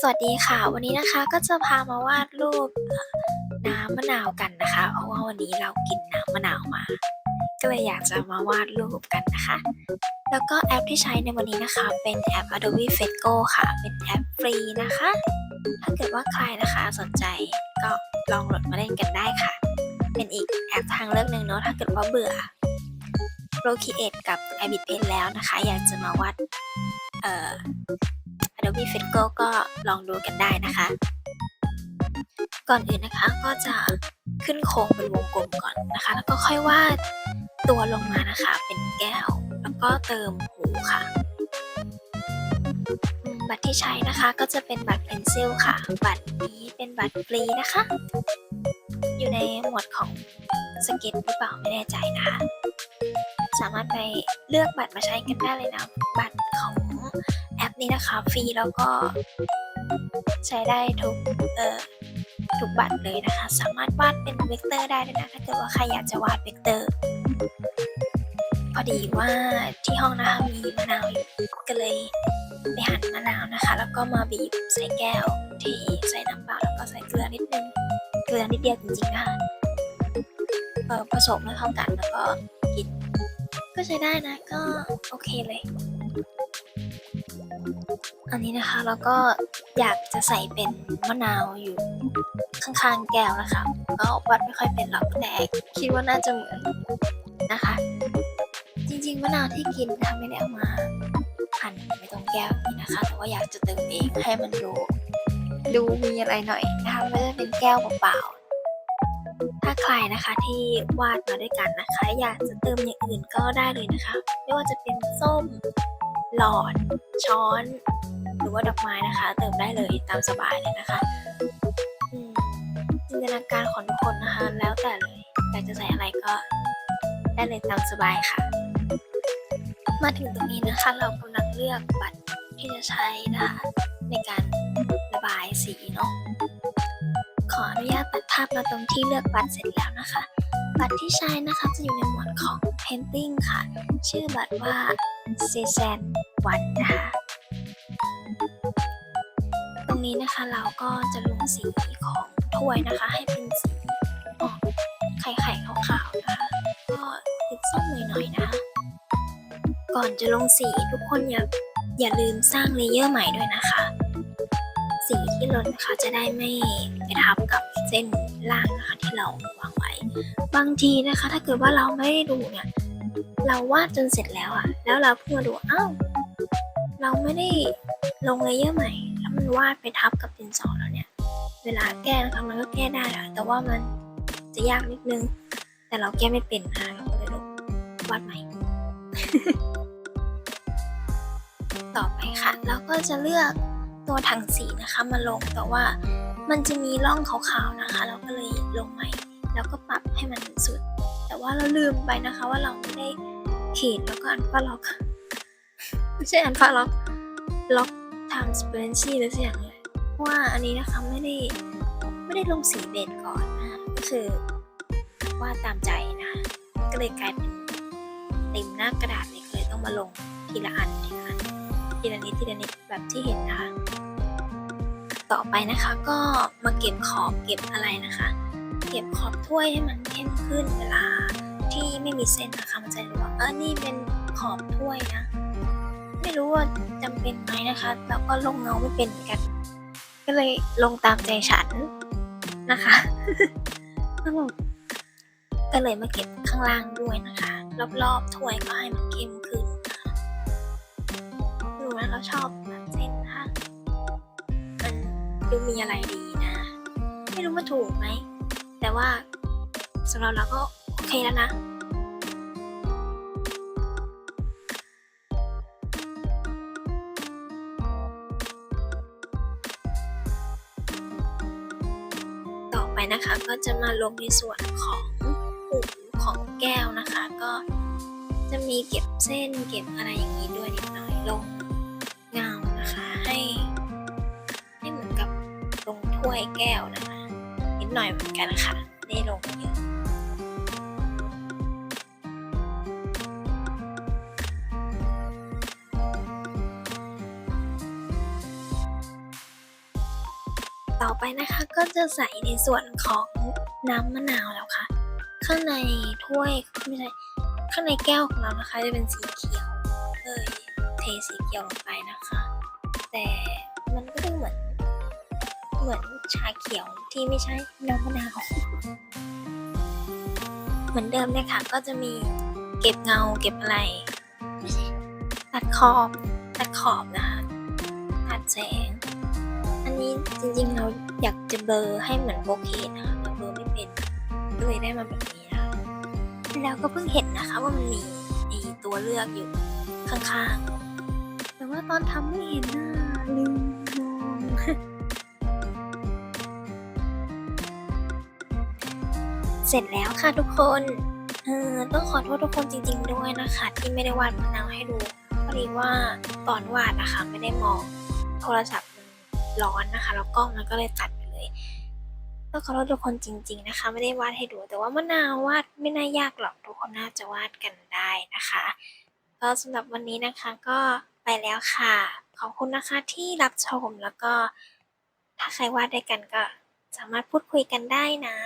สวัสดีค่ะ วันนี้นะคะก็จะพามาวาดรูปน้ำมะนาวกันนะคะ เพราะว่าวันนี้เรากินน้ำมะนาวมา ก็เลยอยากจะมาวาดรูปกันนะคะ แล้วก็แอปที่ใช้ในวันนี้นะคะ เป็นแอป Adobe Fresco ค่ะ เป็นแอปฟรีนะคะ ถ้าเกิดว่าใครนะคะสนใจก็ลองโหลดมาเล่นกันได้ค่ะ เป็นอีกแอปทางเลือกหนึ่งเนาะถ้าเกิดว่าเบื่อ Procreate กับ i b i t Pen แล้วนะคะ อยากจะมาวาดเอ่อ Adobe Fresco ก็ลองดูกันได้นะคะ ก่อนอื่นนะคะก็จะขึ้นโครงเป็นวงกลมก่อนนะคะ แล้วก็ค่อยวาดตัวลงมานะคะเป็นแก้ว แล้วก็เติมหูค่ะ บัตรที่ใช้นะคะก็จะเป็นบัตรเพนซิลค่ะ บัตรนี้เป็นบัตรฟรีนะคะ อยู่ในหมวดของสเก็ตหรือเปล่าไม่แน่ใจนะคะ สามารถไปเลือกบัตรมาใช้กันได้เลยนะ บัตรของ แอปนี้นะคะ ฟรีแล้วก็ใช้ได้ทุกเอ่อทุกบัตรเลยนะคะ สามารถวาดเป็นเวกเตอร์ได้ด้วยนะถ้าเกิดว่าใครอยากจะวาดเวกเตอร์ พอดีว่าที่ห้องนะคะมีมะนาวอยู่ก็เลยไปหั่นมะนาวนะคะ แล้วก็มาบีบใส่แก้วเทใส่น้ำเปล่าแล้วก็ใส่เกลือนิดนึงเกลือนิดเดียวจริงๆนะคะผสมให้เข้ากันแล้วก็กินก็ใช้ได้นะก็โอเคเลย อันนี้นะคะแล้วก็อยากจะใส่เป็นมะนาวอยู่ข้างๆแก้วนะคะ ก็วัดไม่ค่อยเป็นหรอกแต่คิดว่าน่าจะเหมือนนะคะ จริงๆมะนาวที่กินนะคะไม่ได้เอามาหั่นไว้ตรงแก้วนี้นะคะ แต่ว่าอยากจะเติมเองให้มันดูดูมีอะไรหน่อยนะคะไม่ได้เป็นแก้วเปล่าถ้าใครนะคะที่วาดมาด้วยกันนะคะ อยากจะเติมอย่างอื่นก็ได้เลยนะคะ ไม่ว่าจะเป็นส้ม หลอด ช้อน ว่าดอกไม้นะคะ เติมได้เลยตามสบายเลยนะคะจินตนาการของทุกคนนะคะ แล้วแต่เลยอยากจะใส่อะไรก็ได้เลยตามสบายค่ะ มาถึงตรงนี้นะคะ เรากำลังเลือกบัตรที่จะใช้นะคะ ในการระบายสีเนาะขออนุญาตตัดภาพมาตรงที่เลือกบัตรเสร็จแล้วนะคะ บัตรที่ใช้นะคะจะอยู่ในหมวดของ painting ค่ะ ชื่อบัตรว่าเซแซนวันนะคะ รงนี้นะคะเราก็จะลงสีของถ้วยนะคะ ให้เป็นสีออกไข่ไข่ขาวๆนะคะ ก็ติดส้มหน่อยๆนะคะ ก่อนจะลงสีทุกคนอย่าอย่าลืมสร้างเลเยอร์ใหม่ด้วยนะคะ สีที่ลดนะคะจะได้ไม่ไปทับกับเส้นล่างนะคะที่เราวางไว้ บางทีนะคะ ถ้าเกิดว่าเราไม่ได้ดูเนี่ยเราวาดจนเสร็จแล้วอะแล้วเราเพิ่งมาดูอ้าวเราไม่ได้ลงเลเยอร์ใหม่ มันวาดไปทับกับดินสอแล้วเนี่ย เวลาแก้นะคะมันก็แก้ได้แหละแต่ว่ามันจะยากนิดนึง แต่เราแก้ไม่เป็นนะคะเราก็เลยลงวาดใหม่ ต่อไปค่ะ เราก็จะเลือกตัวถังสีนะคะมาลงแต่ว่ามันจะมีร่องขาวๆนะคะ เราก็เลยลงใหม่ แล้วก็ปรับให้มันสุด แต่ว่าเราลืมไปนะคะว่าเราไม่ได้ขียนแล้วก็อันฟาล็อก ไม่ใช่อันฟาล็อกล็อก transparency หรือสักอย่างเลยว่าอันนี้นะคะไม่ได้ไม่ได้ลงสีเบสก่อนนะก็คือวาดตามใจนะคะก็เลยกลายเป็นเต็มหน้ากระดาษเลยก็เลยต้องมาลงทีละอันทีละอันทีละนิดทีละนิดแบบที่เห็นนะคะต่อไปนะคะก็มาเก็บขอบเก็บอะไรนะคะ เก็บขอบถ้วยให้มันเข้มขึ้นเวลาที่ไม่มีเส้นนะคะมันจะรู้ว่าเออนี่เป็นขอบถ้วยนะ ไม่รู้ว่าจำเป็นไหมนะคะ แล้วก็ลงเงาไม่เป็นกัน ก็เลยลงตามใจฉันนะคะก็เลยมาเก็บข้างล่างด้วยนะคะ รอบๆถ้วยก็ให้มันเข้มขึ้นดูนะเราชอบแบบเส้นนะคะมันดูมีอะไรดีนะ ไม่รู้ว่าถูกไหม แต่ว่าสำหรับเราก็โอเคแล้วนะ นะคะ ก็จะมาลงในส่วนของหูของแก้วนะคะ ก็จะมีเก็บเส้นเก็บอะไรอย่างนี้ด้วยนิดหน่อยลงเงานะคะให้ให้เหมือนกับลงถ้วยแก้วนะคะ นิดหน่อยเหมือนกันค่ะได้ลงเยอะ ต่อไปนะคะก็จะใส่ในส่วนของน้ำมะนาวแล้วค่ะ ข้างในถ้วยไม่ใช่ข้างในแก้วของเรานะคะ จะเป็นสีเขียวเลยเทสีเขียวลงไปนะคะ แต่มันก็ดูเหมือนเหมือนชาเขียวที่ไม่ใช่น้ำมะนาวเหมือนเดิมเลยค่ะก็จะมีเก็บเงาเก็บอะไรตัดขอบตัดขอบนะคะตัดแสง นี้จริงๆเราอยากจะเบลอให้เหมือนโบเกตนะคะเบลอไม่เป็นก็เลยได้มาแบบนี้นะคะแล้วก็เพิ่งเห็นนะคะว่ามันมีไอตัวเลือกอยู่ข้างๆ แต่ว่าตอนทำไม่เห็นนะลืมมองเสร็จแล้วค่ะทุกคนเออต้องขอโทษทุกคนจริง ๆ ด้วยนะคะ ที่ไม่ได้วาดมะนาวให้ดูพอดีว่าตอนวาดนะคะไม่ได้มองโทรศัพท์ ร้อนนะคะ แล้วกล้องมันก็เลยตัดไปเลยต้องขอโทษทุกคนจริง ๆ นะคะ ไม่ได้วาดให้ดู แต่ว่ามะนาววาดไม่น่ายากหรอกทุกคนน่าจะวาดกันได้นะคะ ก็สำหรับวันนี้นะคะก็ไปแล้วค่ะ ขอบคุณนะคะที่รับชมแล้วก็ ถ้าใครวาดได้กันก็สามารถพูดคุยกันได้นะ